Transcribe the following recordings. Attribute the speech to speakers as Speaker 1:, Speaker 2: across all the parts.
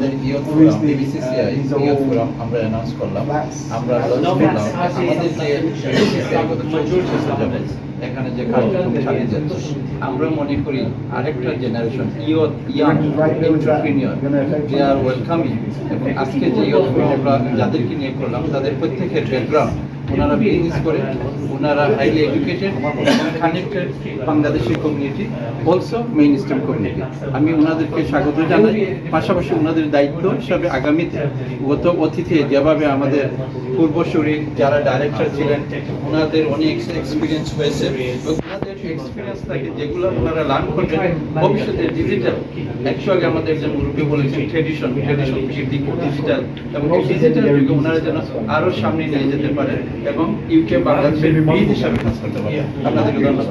Speaker 1: আমাদের ইয়ত forum BBCCI ইয়ত ফোরাম আমরা অ্যানাউন্স করলাম। আমরা লঞ্চ করলাম। আমাদের যে বিবিসিসিআই গত চব্বিশ যাবে এখানে যে কার্যক্রম চালিয়ে যাচ্ছে আমরা মনে করি আরেকটা জেনারেশন ইয়ত young entrepreneur they are welcoming এবং আজকে যে ইয়ত ফোরাম আমরা যাদেরকে নিয়ে করলাম তাদের প্রত্যেকের ব্যাকগ্রাউন্ড ওনারা বিজনেস করে, ওনারা highly educated connected Bangladeshi community also mainstream community আমি ওনাদেরকে স্বাগত জানাই। পাশাপাশি ওনাদের দায়িত্ব হিসাবে আগামীতে গত অতিথি যেভাবে আমাদের পূর্বসূরি যারা ডাইরেক্টর ছিলেন, ওনাদের অনেক এক্সপিরিয়েন্স হয়েছে। এক্সপিরিয়েন্স থাকে যেগুলো ওনারা লার্ন করবেন ভবিষ্যতে ডিজিটাল একটু আগে আমাদের যে মুরব্বী বলেছেন ট্রেডিশন ট্রেডিশন থেকে ডিজিটাল এবং ডিজিটাল যুগে ওনারা যেন আরও সামনে নিয়ে যেতে পারে এবং ইউকে বাংলাদেশের বীজ হিসাবে কাজ করতে পারে। আপনাদেরকে ধন্যবাদ।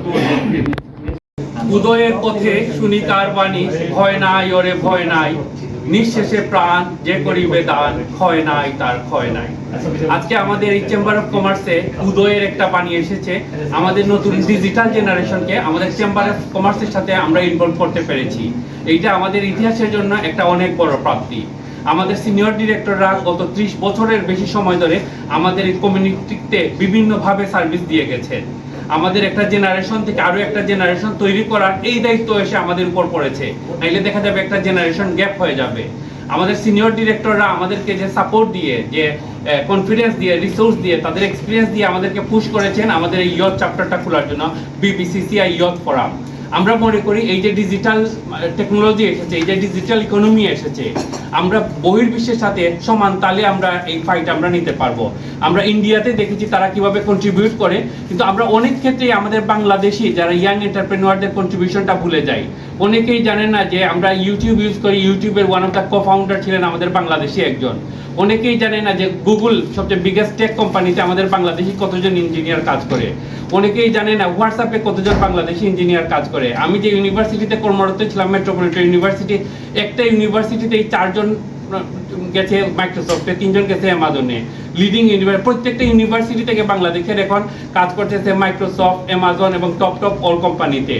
Speaker 2: উদয়ের পথে শুনি কার বাণী ভয় নাই ওরে ভয় নাই। নিঃশেষে প্রাণ যে করিবে দান, ক্ষয় নাই, তার ক্ষয় নাই। আজকে আমাদের এই চেম্বার অফ কমার্সে উদয়ের একটা বাণী এসেছে। আমাদের নতুন ডিজিটাল জেনারেশনকে আমাদের চেম্বার অফ কমার্সের সাথে আমরা ইনভলভ করতে পেরেছি। এইটা আমাদের ইতিহাসের জন্য একটা অনেক বড় প্রাপ্তি। আমাদের সিনিয়র ডিরেক্টররা গত ত্রিশ বছরের বেশি সময় ধরে আমাদের এই কমিউনিটিতে বিভিন্নভাবে সার্ভিস দিয়ে গেছেন। আমাদের একটা জেনারেশন থেকে আরও একটা জেনারেশন তৈরি করার এই দায়িত্ব এসে আমাদের উপর পড়েছে। নাইলে দেখা যাবে একটা জেনারেশন গ্যাপ হয়ে যাবে। আমাদের সিনিয়র ডিরেক্টররা আমাদেরকে যে সাপোর্ট দিয়ে, যে কনফিডেন্স দিয়ে রিসোর্স দিয়ে, তাদের এক্সপিরিয়েন্স দিয়ে আমাদেরকে পুশ করেছেন আমাদের এই ইয়ত চ্যাপ্টারটা খোলার জন্য বিবিসিসিআই ইয়ত ফোরাম আমরা মনে করি এই যে ডিজিটাল টেকনোলজি এসেছে, এই যে ডিজিটাল ইকোনমি এসেছে আমরা বহির্বিশ্বের সাথে সমান তালে আমরা এই ফাইট আমরা নিতে পারব। আমরা ইন্ডিয়াতে দেখেছি তারা কীভাবে কন্ট্রিবিউট করে, কিন্তু আমরা অনেক ক্ষেত্রেই আমাদের বাংলাদেশি যারা ইয়াং এন্টারপ্রেনুয়ারদের কন্ট্রিবিউশনটা ভুলে যাই। অনেকেই জানেন না যে আমরা ইউটিউব ইউজ করি ইউটিউবের one of the co founder ছিলেন আমাদের বাংলাদেশি একজন। অনেকেই জানে না যে গুগল সবচেয়ে বিগেস্ট টেক কোম্পানিতে আমাদের বাংলাদেশি কতজন ইঞ্জিনিয়ার কাজ করে। অনেকেই জানে না হোয়াটসঅ্যাপে কতজন বাংলাদেশি ইঞ্জিনিয়ার কাজ করে। আমি যে ইউনিভার্সিটিতে কর্মরত ছিলাম মেট্রোপলিটন ইউনিভার্সিটি একটা ইউনিভার্সিটিতে এই চারজন আহ, গেছে মাইক্রোসফটে তিনজন গেছে অ্যামাজনে লিডিং ইউনিভার্সিটি প্রত্যেকটা ইউনিভার্সিটি থেকে বাংলাদেশের এখন কাজ করতেছে মাইক্রোসফট অ্যামাজন এবং টপ টপ অল কোম্পানিতে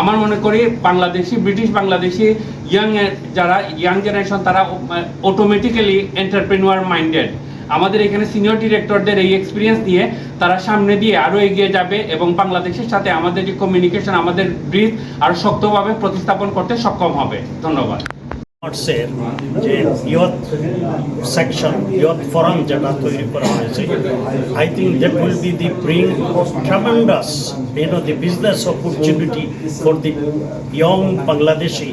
Speaker 2: আমার মনে করি বাংলাদেশি ব্রিটিশ বাংলাদেশি ইয়াং যারা ইয়াং জেনারেশন তারা অটোমেটিক্যালি এন্টারপ্রেনুয়ার মাইন্ডেড আমাদের এখানে সিনিয়র ডিরেক্টরদের এই এক্সপিরিয়েন্স দিয়ে তারা সামনে দিয়ে আরও এগিয়ে যাবে এবং বাংলাদেশের সাথে আমাদের যে কমিউনিকেশন আমাদের ব্রিজ আরও শক্তভাবে প্রতিস্থাপন করতে সক্ষম হবে। ধন্যবাদ।
Speaker 3: কমার্সের যে ইয়ত সেকশন ইয়ত ফরাম যেটা তৈরি করা হয়েছে I think that will be the bring tremendous you know the business opportunity for the young Bangladeshi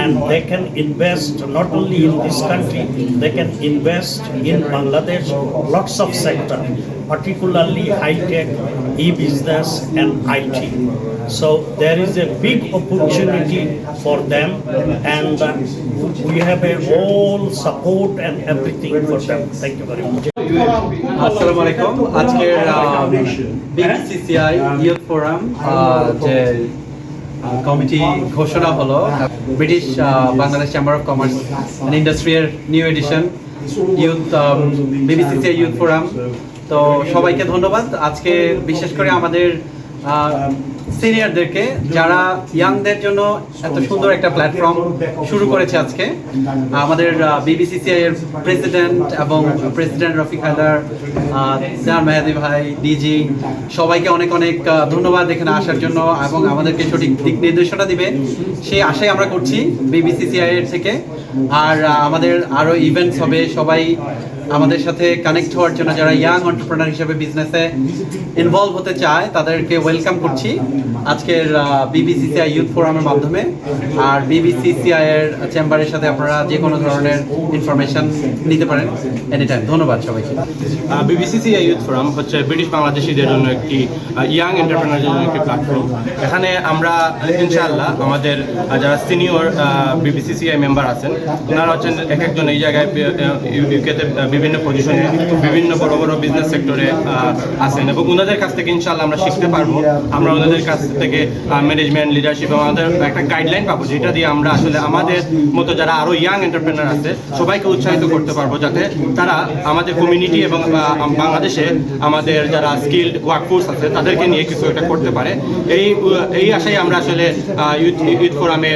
Speaker 3: and they can invest not only in this country they can invest in Bangladesh lots of sector particularly high tech e-business and IT so there is a big opportunity for them and uh, we have a all support and everything for them. Thank you very much.
Speaker 4: আসসালামু আলাইকুম আজকের BCCI youth forum যে committee ঘোষণা হলো British Bangladesh chamber of commerce and ইন্ডাস্ট্রিয়ার new edition youth BBCCI youth forum তো সবাইকে ধন্যবাদ। আজকে বিশেষ করে আমাদের সিনিয়রদেরকে, যারা ইয়াংদের জন্য এত সুন্দর একটা প্ল্যাটফর্ম শুরু করেছে আজকে আমাদের বিবিসিসিআই এর প্রেসিডেন্ট এবং প্রেসিডেন্ট রফিক হায়দার জান মেহাদি ভাই ডিজি সবাইকে অনেক অনেক ধন্যবাদ এখানে আসার জন্য এবং আমাদেরকে সঠিক দিক নির্দেশনা দিবে। সেই আশাই আমরা করছি বিবিসিসিআই এর থেকে। আর আমাদের আরও ইভেন্টস হবে, সবাই আমাদের সাথে কানেক্ট হওয়ার জন্য যারা ইয়াং এন্টারপ্রেনার হিসেবে বিজনেসে ইনভলভ হতে চায়, তাদেরকে ওয়েলকাম করছি। আজকের বিবিসিসিআই ইউথ ফোরামের মাধ্যমে। আর বিবিসিসিআই এর চেম্বারের সাথে আপনারা যে কোনো ধরনের ইনফরমেশন নিতে পারেন এনি টাইম ধন্যবাদ সবাইকে।
Speaker 5: বিবিসিসি ইউথ ফোরাম হচ্ছে ব্রিটিশ বাংলাদেশিদের জন্য একটি ইয়াং এন্টারপ্রেনারদের জন্য একটি প্ল্যাটফর্ম এখানে আমরা, ইনশাআল্লাহ, আমাদের যারা সিনিয়র বিবিসিসিআই মেম্বার আছেন, ওনারা হচ্ছেন এক একজন এই জায়গায় ইউকেতে বিভিন্ন পজিশনে বিভিন্ন বড় বড় বিজনেস সেক্টরে আছেন এবং ওনাদের কাছ থেকে ইনশাল্লাহ আমরা শিখতে পারব। আমরা ওনাদের কাছ থেকে ম্যানেজমেন্ট লিডারশিপ আমাদের একটা গাইডলাইন পাবো, যেটা দিয়ে আমরা আসলে আমাদের মতো যারা আরও ইয়াং এন্টারপ্রেনার আছে, সবাইকে উৎসাহিত করতে পারব যাতে তারা আমাদের কমিউনিটি এবং বাংলাদেশে আমাদের যারা স্কিল্ড ওয়ার্কফোর্স আছে, তাদেরকে নিয়ে কিছু একটা করতে পারে। এই এই আশায় আমরা আসলে ইউথ ইউথ ফোরামে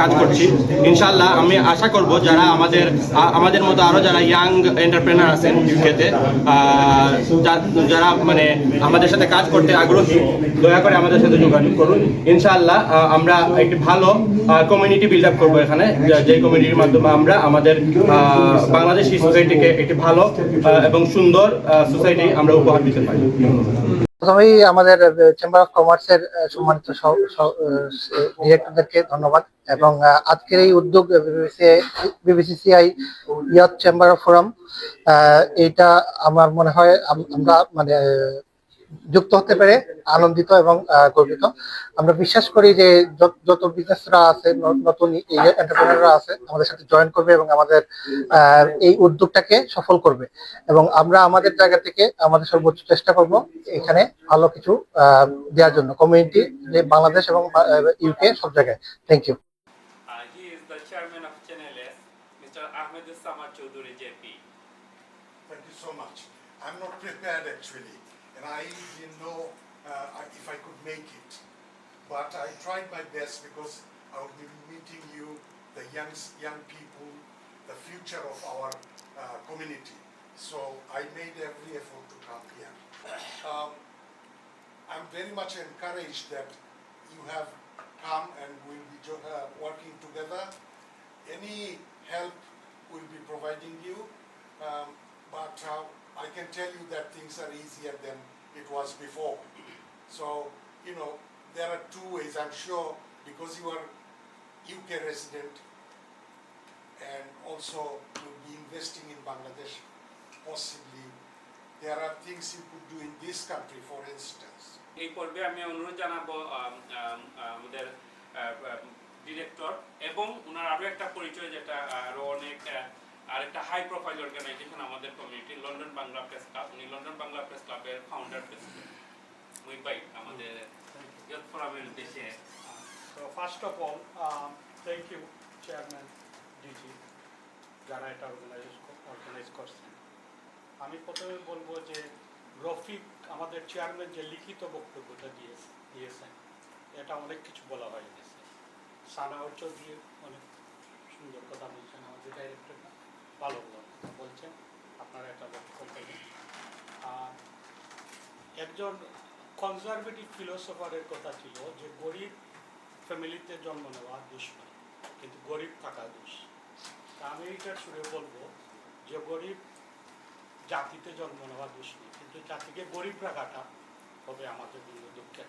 Speaker 5: কাজ করছি। ইনশাল্লাহ আমি আশা করব যারা আমাদের আমাদের মতো আরও যারা ইয়াং এন্টারপ্রেনার আছেন ইউকেতে যারা মানে আমাদের সাথে কাজ করতে আগ্রহী, দয়া করে আমাদের সাথে যোগাযোগ করুন। ইনশাআল্লাহ আমরা একটি ভালো কমিউনিটি বিল্ড আপ করব এখানে। যে- কমিউনিটির মাধ্যমে আমরা আমাদের বাংলাদেশি সোসাইটিকে একটি ভালো এবং সুন্দর সোসাইটি আমরা উপহার দিতে পারি।
Speaker 6: প্রথমেই আমাদের চেম্বার অফ কমার্সের সম্মানিত ডিরেক্টরদেরকে ধন্যবাদ। এবং আজকের এই উদ্যোগ BBCCI youth chamber of forum এটা আমার মনে হয় আমরা মানে যুক্ত হতে পেরে আনন্দিত এবং গর্বিত। আমরা বিশ্বাস করি যে যত- বিজনেসরা আছে নতুন এন্টারপ্রেনাররা আছে, আমাদের সাথে জয়েন করবে এবং আমাদের এই উদ্যোগটাকে সফল করবে। এবং আমরা আমাদের জায়গা থেকে আমাদের সর্বোচ্চ চেষ্টা করব এখানে ভালো কিছু দেওয়ার জন্য। কমিউনিটি বাংলাদেশ এবং ইউকে সব জায়গায়।
Speaker 7: Thank you so much. I'm not prepared actually, and I didn't know uh, if I could make it. But I tried my best because I will be meeting you, the young, young people, the future of our uh, community. So I made every effort to come here. Um, I'm very much encouraged that you have come and we'll be uh, working together. Any help we'll be providing you, um, but uh, I can tell you that things are easier than it was before. So, you know, there are two ways, I'm sure, because you are UK resident and also you'll be investing in Bangladesh, possibly. There are things you could do in this country, for instance.
Speaker 2: এই পর্বে আমি অনুরোধ জানাবো আম, আম, আমাদের director এবং ওনার আরো একটা পরিচয় যেটা আরো অনেক আহ, আরেকটা হাই প্রোফাইল অর্গানাইজেশন আমাদের community London Bangla press club উনি লন্ডন বাংলা প্রেস ক্লাবের ফাউন্ডার প্রেসিডেন্ট মুইবাই আমাদের ইয়ত ফোরামের
Speaker 3: So first of all, um, thank you, Chairman DG, যারা এটা অর্গানাইজ অর্গানাইজ করছেন। আমি প্রথমে বলব যে রফিক আমাদের চেয়ারম্যান যে লিখিত বক্তব্যটা দিয়ে দিয়েছেন এটা অনেক কিছু বলা হয়ে গেছে। সানাওয়ার চৌধুরী অনেক সুন্দর কথা বলছেন আমাদের ডাইরেক্টর ভালো বলছেন, আপনারা এটা লক্ষ্য আর একজন কনজারভেটিভ ফিলোসফারের কথা ছিল যে, গরিব ফ্যামিলিতে জন্ম নেওয়া দোষ নয়, কিন্তু গরিব থাকা দোষ। তা আমি এইটার সুরে বলব যে, গরিব জাতিতে জন্ম নেওয়া দোষ নয়, কিন্তু জাতিকে গরিব রাখাটা হবে আমাদের জন্য দুঃখের।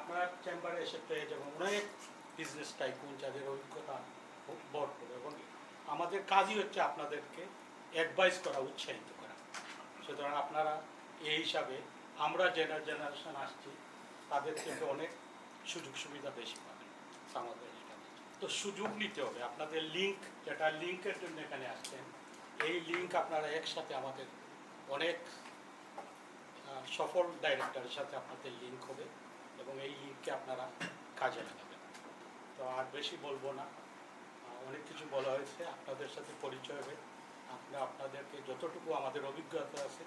Speaker 3: আপনারা চেম্বারে এসে পেয়ে যাবেন অনেক বিজনেস টাইকুন যাদের অভিজ্ঞতা ভরপুর এবং আমাদের কাজই হচ্ছে আপনাদেরকে অ্যাডভাইস করা, উৎসাহিত করা। সুতরাং আপনারা এই হিসাবে আমরা জেনার জেনারেশন আসছি, তাদের থেকে অনেক সুযোগ সুবিধা বেশি পাবেন আমাদের তো সুযোগ নিতে হবে। আপনাদের লিঙ্ক যেটা লিঙ্কের জন্য এখানে আসছেন, এই লিঙ্ক আপনারা একসাথে আমাদের অনেক সফল ডাইরেক্টরের সাথে আপনাদের লিঙ্ক হবে এবং এই লিঙ্ককে আপনারা কাজে লাগাবেন। তো আর বেশি বলব না আহ, অনেক কিছু বলা হয়েছে আপনাদের সাথে পরিচয় হবে আমরা আপনাদেরকে যতটুকু আমাদের অভিজ্ঞতা আছে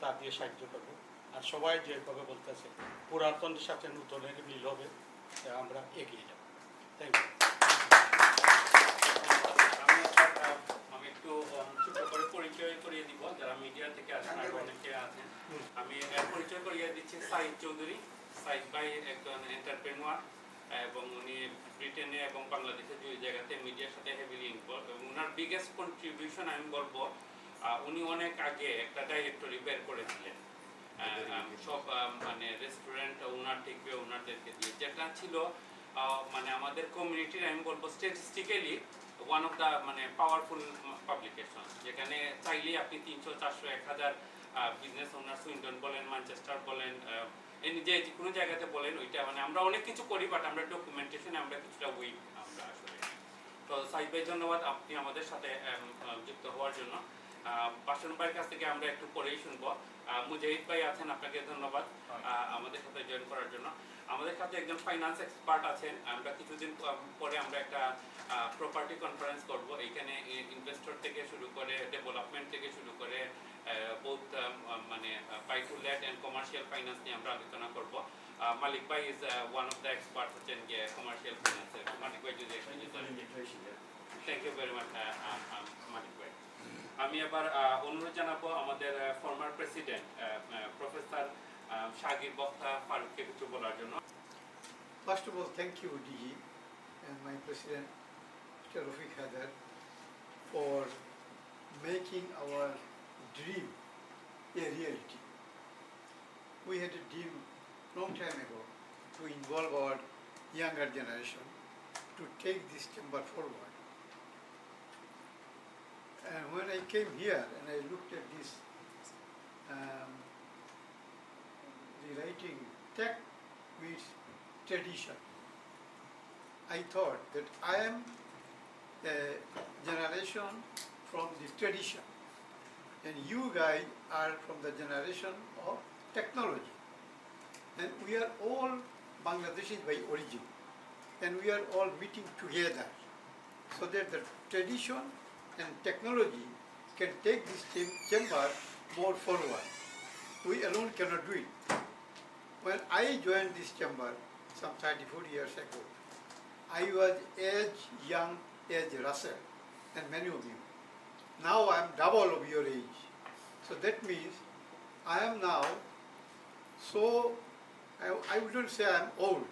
Speaker 3: তা দিয়ে সাহায্য করব। আর সবাই যেভাবে বলতেছে পুরাতনের সাথে নূতনের মিল হবে আমরা এগিয়ে যাব। থ্যাংক ইউ
Speaker 2: আমি একটু ছোট করে পরিচয় করিয়ে দিব যারা মিডিয়া থেকে আছেন আর অনেকে আছেন। আমি পরিচয় করিয়ে দিচ্ছি সাইদ চৌধুরী। সাইদ ভাই একজন এন্টারপ্রেনুয়ার এবং উনি ব্রিটেনে এবং বাংলাদেশে দুই জায়গাতে মিডিয়ার সাথে হেভিলি ইনভলভ এবং ওনার বিগেস্ট কন্ট্রিবিউশন আমি বলব উনি অনেক আগে একটা ডাইরেক্টরি বের করেছিলেন। সব মানে রেস্টুরেন্ট ওনার থেকে ওনারদেরকে দিয়ে। যেটা ছিল মানে আমাদের কমিউনিটির আমি বলব স্ট্যাটিস্টিক্যালি ওয়ান অফ দ্য মানে পাওয়ারফুল পাবলিকেশন যেখানে চাইলেই আপনি তিনশো চারশো এক হাজার বিজনেস ওনার সুইন্টন বলেন ম্যানচেস্টার বলেন যে কোনো জায়গাতে বলেন ওইটা মানে আমরা অনেক কিছু করি বাট আমরা ডকুমেন্টেশনে আমরা কিছুটা উইক আমরা আসলে। তো সাইদ ভাই ধন্যবাদ আপনি আমাদের সাথে যুক্ত হওয়ার জন্য। বাসন ভাইয়ের কাছ থেকে আমরা একটু পরেই শুনব। মুজাহিদ ভাই আছেন আপনাকে ধন্যবাদ আমাদের সাথে জয়েন করার জন্য। আমাদের সাথে একজন ফাইন্যান্স এক্সপার্ট আছেন আমরা কিছুদিন পরে আমরা একটা প্রপার্টি কনফারেন্স করব। এইখানে ইনভেস্টর থেকে শুরু করে ডেভেলপমেন্ট থেকে শুরু buy to let and commercial finance নিয়ে আমরা আলোচনা করব মালিক ভাই is one of the expert হচ্ছেন গিয়ে কমার্শিয়াল ফাইন্যান্সের মালিক ভাই যদি thank you very much Malik ভাই আমি আহ, অনুরোধ জানাব আমাদের ফর্মার প্রেসিডেন্ট প্রফেসর শাকিব বক্তা ফারুককে কিছু বলার জন্য
Speaker 8: First of all, thank you, DG, and my president, Mr. Rafiq Haider, for making our dream a reality. We had a dream long time ago to involve our younger generation to take this chamber forward. And when I came here and I looked at this, um, writing tech with tradition. I thought that I am a generation from the tradition and you guys are from the generation technology. And we are all Bangladeshis by origin and we are all meeting together so that the tradition and technology can take this chamber more forward. We alone cannot do it. When I joined this chamber some 34 years ago, I was as young as Russell and many of you. Now I am double of your age. So that means I am now so, I, I wouldn't say I'm old,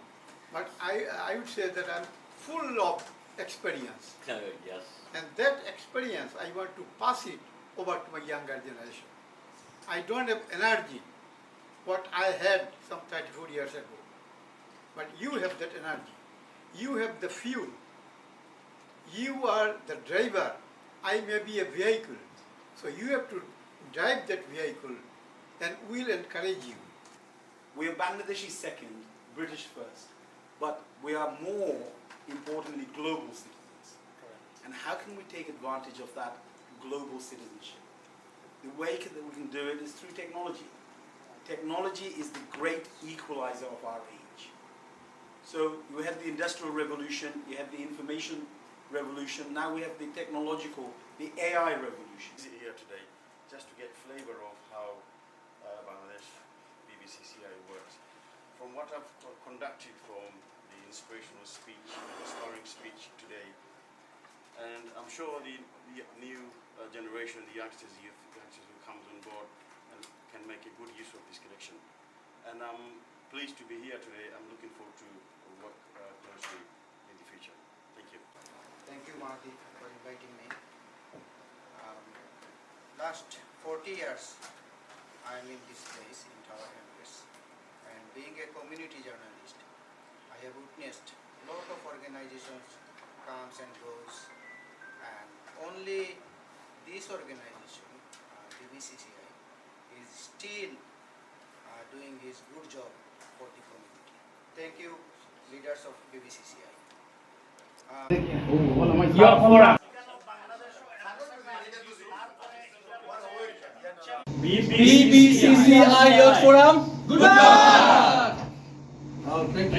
Speaker 8: but I, I would say that I'm full of experience.
Speaker 3: Oh, yes.
Speaker 8: And that experience, I want to pass it over to my younger generation. I don't have energy, what I had some 34 years ago. But you have that energy. You have the fuel. You are the driver. I may be a vehicle. So you have to drive that vehicle and we'll encourage you.
Speaker 9: We are Bangladeshi second, British first, but we are more importantly global citizens. And how can we take advantage of that global citizenship? The way that we can do it is through technology. Technology is the great equalizer of our age. So you had the industrial revolution, you had the information revolution, now we have the technological, the AI revolution.
Speaker 10: here today just to get flavor of how uh, Bangladesh BBCCI works. From what I've co- conducted from the inspirational speech, the inspiring speech today, and I'm sure the, the new uh, generation, the youngsters, youth youngsters who comes on board and can make a good use of this collection. And I'm pleased to be here today. I'm looking forward to work uh, closely in the future. Thank you.
Speaker 11: Thank you, Mahdi, for inviting me. Um, last 40 years, I'm in this place in Tower Hamlets. And being a community journalist, I have witnessed a lot of organizations comes and goes. And only this organization, uh, BBCCI, is still uh, doing his good job for the community. Thank you, leaders of BBCCI.
Speaker 4: BBCCI Youth Forum, good